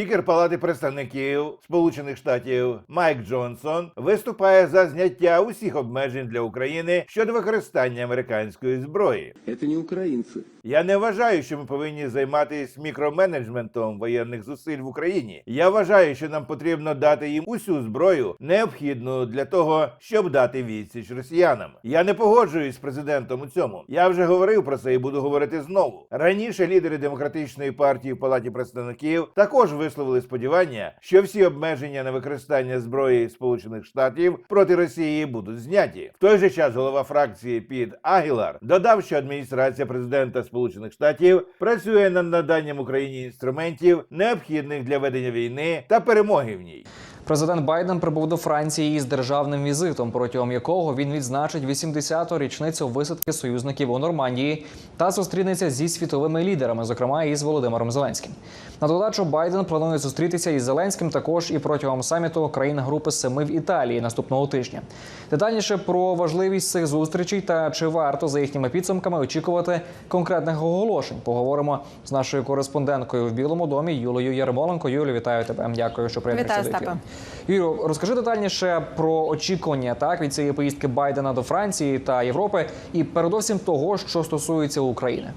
Спікер Палати представників Сполучених Штатів Майк Джонсон виступає за зняття усіх обмежень для України щодо використання американської зброї. Это не украинцы. Я не вважаю, що ми повинні займатися мікроменеджментом воєнних зусиль в Україні. Я вважаю, що нам потрібно дати їм усю зброю, необхідну для того, щоб дати відсіч росіянам. Я не погоджуюсь з президентом у цьому. Я вже говорив про це і буду говорити знову. Раніше лідери демократичної партії в палаті представників також висловили сподівання, що всі обмеження на використання зброї Сполучених Штатів проти Росії будуть зняті. В той же час голова фракції Під Агілар додав, що адміністрація президента Сполучених Штатів працює над наданням Україні інструментів, необхідних для ведення війни та перемоги в ній. Президент Байден прибув до Франції з державним візитом, протягом якого він відзначить 80-ту річницю висадки союзників у Нормандії та зустрінеться зі світовими лідерами, зокрема із Володимиром Зеленським. На додачу Байден планує зустрітися із Зеленським також і протягом саміту країн групи Семи в Італії наступного тижня. Детальніше про важливість цих зустрічей та чи варто за їхніми підсумками очікувати конкретних оголошень. Поговоримо з нашою кореспонденткою в Білому домі Юлею Ярмоленко. Юлю, вітаю тебе. Дякую, що приєднався Вітаю, до ефіру. Юрію, розкажи детальніше про очікування так від цієї поїздки Байдена до Франції та Європи, і передовсім того, що стосується України.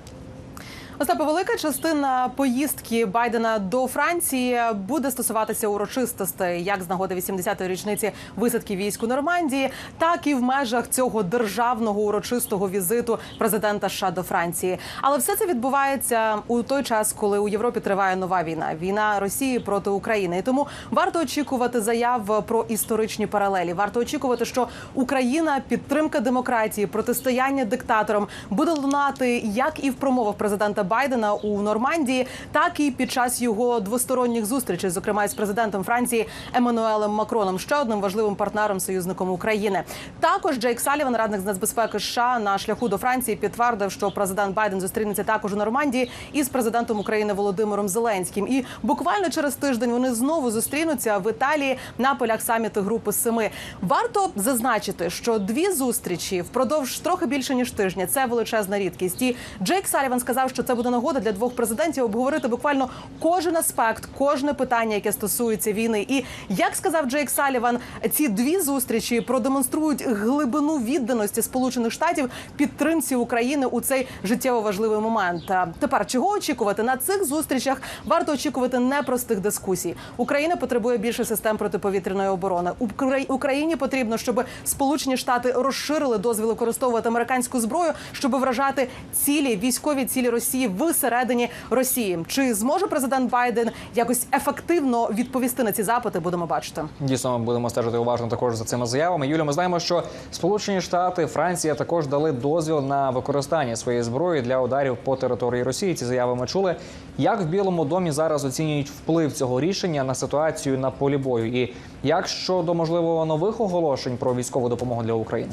Остапе, велика частина поїздки Байдена до Франції буде стосуватися урочистостей, як з нагоди 80-ї річниці висадки військ у Нормандії, так і в межах цього державного урочистого візиту президента США до Франції. Але все це відбувається у той час, коли у Європі триває нова війна війна Росії проти України. І тому варто очікувати заяв про історичні паралелі. Варто очікувати, що Україна підтримка демократії, протистояння диктаторам буде лунати як і в промовах президента Байдена у Нормандії, так і під час його двосторонніх зустрічей, зокрема із президентом Франції Еммануелем Макроном, ще одним важливим партнером союзником України. Також Джейк Саліван, радник з нацбезпеки США на шляху до Франції, підтвердив, що президент Байден зустрінеться також у Нормандії із президентом України Володимиром Зеленським. І буквально через тиждень вони знову зустрінуться в Італії на полях саміту Групи Семи. Варто зазначити, що дві зустрічі впродовж трохи більше ніж тижня це величезна рідкість. І Джейк Саліван сказав, що це буде нагода для двох президентів обговорити буквально кожен аспект, кожне питання, яке стосується війни. І як сказав Джейк Саліван, ці дві зустрічі продемонструють глибину відданості Сполучених Штатів підтримці України у цей життєво важливий момент. Тепер чого очікувати на цих зустрічах? Варто очікувати непростих дискусій. Україна потребує більше систем протиповітряної оборони. Укра- Україні потрібно, щоб Сполучені Штати розширили дозвіл використовувати американську зброю, щоб вражати цілі військові цілі Росії всередині Росії. Чи зможе президент Байден якось ефективно відповісти на ці запити? Будемо бачити. Дійсно, ми будемо стежити уважно також за цими заявами. Юля, ми знаємо, що Сполучені Штати, Франція також дали дозвіл на використання своєї зброї для ударів по території Росії. Ці заяви ми чули. Як в Білому домі зараз оцінюють вплив цього рішення на ситуацію на полі бою? І як щодо можливо нових оголошень про військову допомогу для України?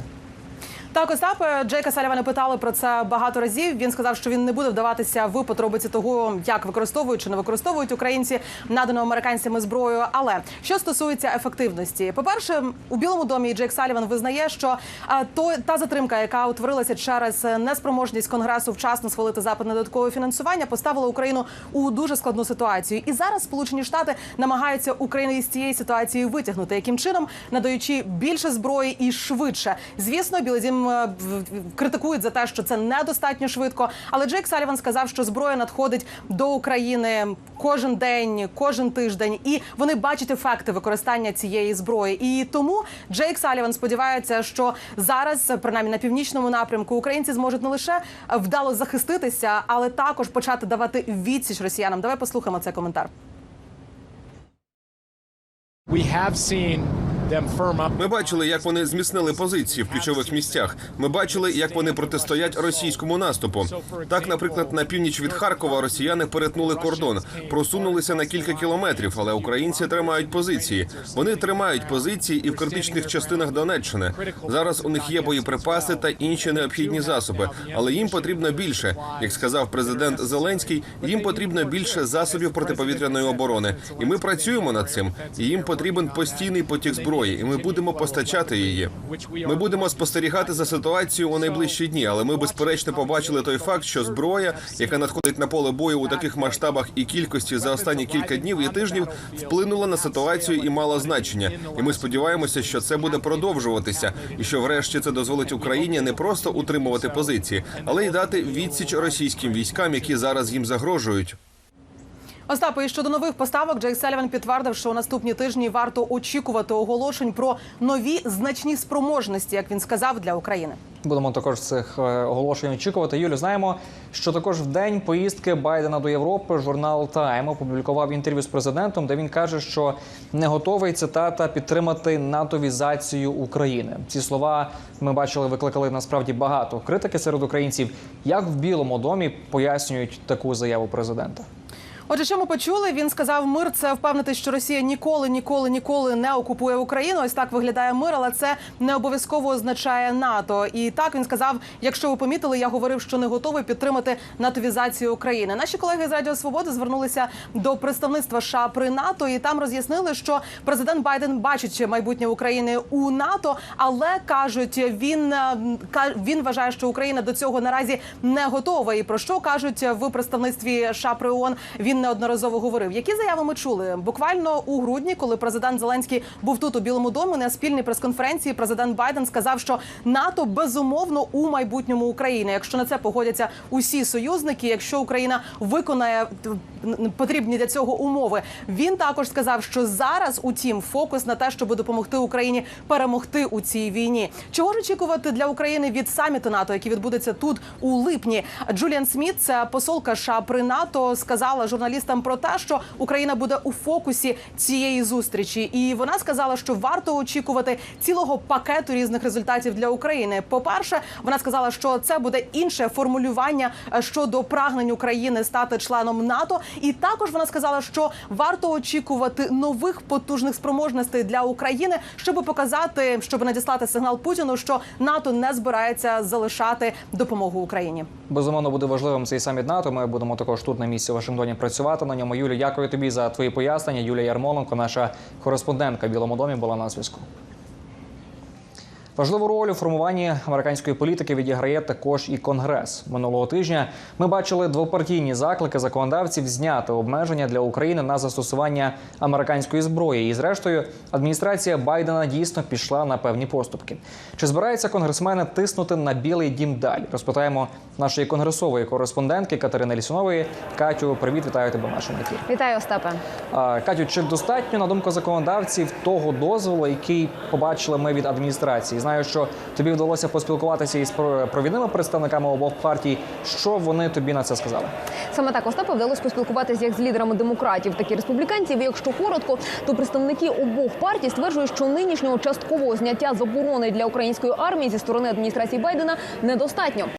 Так, Остапе Джейка Салівана питали про це багато разів. Він сказав, що він не буде вдаватися в подробиці того, як використовують чи не використовують українці надану американцями зброю. Але що стосується ефективності, по перше, у Білому домі Джейк Саліван визнає, що а, то та затримка, яка утворилася через неспроможність конгресу вчасно схвалити запит на додаткове фінансування, поставила Україну у дуже складну ситуацію. І зараз Сполучені Штати намагаються Україну із цієї ситуації витягнути, яким чином надаючи більше зброї і швидше. Звісно, Білий Дім е, в- в- критикують за те, що це недостатньо швидко. Але Джейк Саліван сказав, що зброя надходить до України кожен день, кожен тиждень, і вони бачать ефекти використання цієї зброї. І тому Джейк Саліван сподівається, що зараз, принаймні на північному напрямку, українці зможуть не лише вдало захиститися, але також почати давати відсіч росіянам. Давай послухаємо цей коментар. We have seen. Ми бачили, як вони зміцнили позиції в ключових місцях. Ми бачили, як вони протистоять російському наступу. Так, наприклад, на північ від Харкова росіяни перетнули кордон, просунулися на кілька кілометрів, але українці тримають позиції. Вони тримають позиції і в критичних частинах Донеччини. Зараз у них є боєприпаси та інші необхідні засоби, але їм потрібно більше. Як сказав президент Зеленський, їм потрібно більше засобів протиповітряної оборони, і ми працюємо над цим. І їм потрібен постійний потік зброї. Зброї, і ми будемо постачати її. Ми будемо спостерігати за ситуацією у найближчі дні, але ми безперечно побачили той факт, що зброя, яка надходить на поле бою у таких масштабах і кількості за останні кілька днів і тижнів, вплинула на ситуацію і мала значення. І ми сподіваємося, що це буде продовжуватися, і що, врешті, це дозволить Україні не просто утримувати позиції, але й дати відсіч російським військам, які зараз їм загрожують. Остапе, і щодо нових поставок, Джейк Селіван підтвердив, що у наступні тижні варто очікувати оголошень про нові значні спроможності, як він сказав, для України. Будемо також цих е, оголошень очікувати. Юлю, знаємо, що також в день поїздки Байдена до Європи журнал Тайм опублікував інтерв'ю з президентом, де він каже, що не готовий цитата підтримати натовізацію України. Ці слова ми бачили, викликали насправді багато критики серед українців. Як в Білому домі пояснюють таку заяву президента? Отже, що ми почули? Він сказав, мир це впевнити, що Росія ніколи, ніколи, ніколи не окупує Україну. Ось так виглядає мир, але це не обов'язково означає НАТО. І так він сказав: якщо ви помітили, я говорив, що не готовий підтримати натовізацію України. Наші колеги з Радіо Свободи звернулися до представництва США при НАТО, і там роз'яснили, що президент Байден бачить майбутнє України у НАТО, але кажуть, він е, він вважає, що Україна до цього наразі не готова. І про що кажуть в представництві США при ООН, Він неодноразово говорив. Які заяви ми чули? Буквально у грудні, коли президент Зеленський був тут у Білому домі на спільній прес-конференції, президент Байден сказав, що НАТО безумовно у майбутньому України. Якщо на це погодяться усі союзники, якщо Україна виконає потрібні для цього умови, він також сказав, що зараз, утім, фокус на те, щоб допомогти Україні перемогти у цій війні. Чого ж очікувати для України від саміту НАТО, який відбудеться тут у липні? Джуліан Сміт, це посолка США при НАТО, сказала журналістам про те, що Україна буде у фокусі цієї зустрічі, і вона сказала, що варто очікувати цілого пакету різних результатів для України. По перше, вона сказала, що це буде інше формулювання е, щодо прагнень України стати членом НАТО. І також вона сказала, що варто очікувати нових потужних спроможностей для України, щоб показати, щоб надіслати сигнал Путіну, що НАТО не збирається залишати допомогу Україні. Безумовно буде важливим цей саміт НАТО. Ми будемо також тут на місці в Вашингтоні працювати на ньому. Юлі, дякую тобі за твої пояснення. Юлія Ярмоленко, наша кореспондентка в Білому домі, була на зв'язку. Важливу роль у формуванні американської політики відіграє також і конгрес. Минулого тижня ми бачили двопартійні заклики законодавців зняти обмеження для України на застосування американської зброї. І, зрештою, адміністрація Байдена дійсно пішла на певні поступки. Чи збираються конгресмени тиснути на білий дім далі? Розпитаємо нашої конгресової кореспондентки Катерини Лісунової. Катю, привіт, вітаю тебе в нашому ефірі. Вітаю, Остапе. Катю, чи достатньо на думку законодавців того дозволу, який побачили ми від адміністрації? Знаю, що тобі вдалося поспілкуватися із про- провідними представниками обох партій. Що вони тобі на це сказали? Саме так Остапа вдалося поспілкуватися як з лідерами демократів, так і республіканців. Якщо коротко, то представники обох партій стверджують, що нинішнього часткового зняття заборони для української армії зі сторони адміністрації Байдена недостатньо.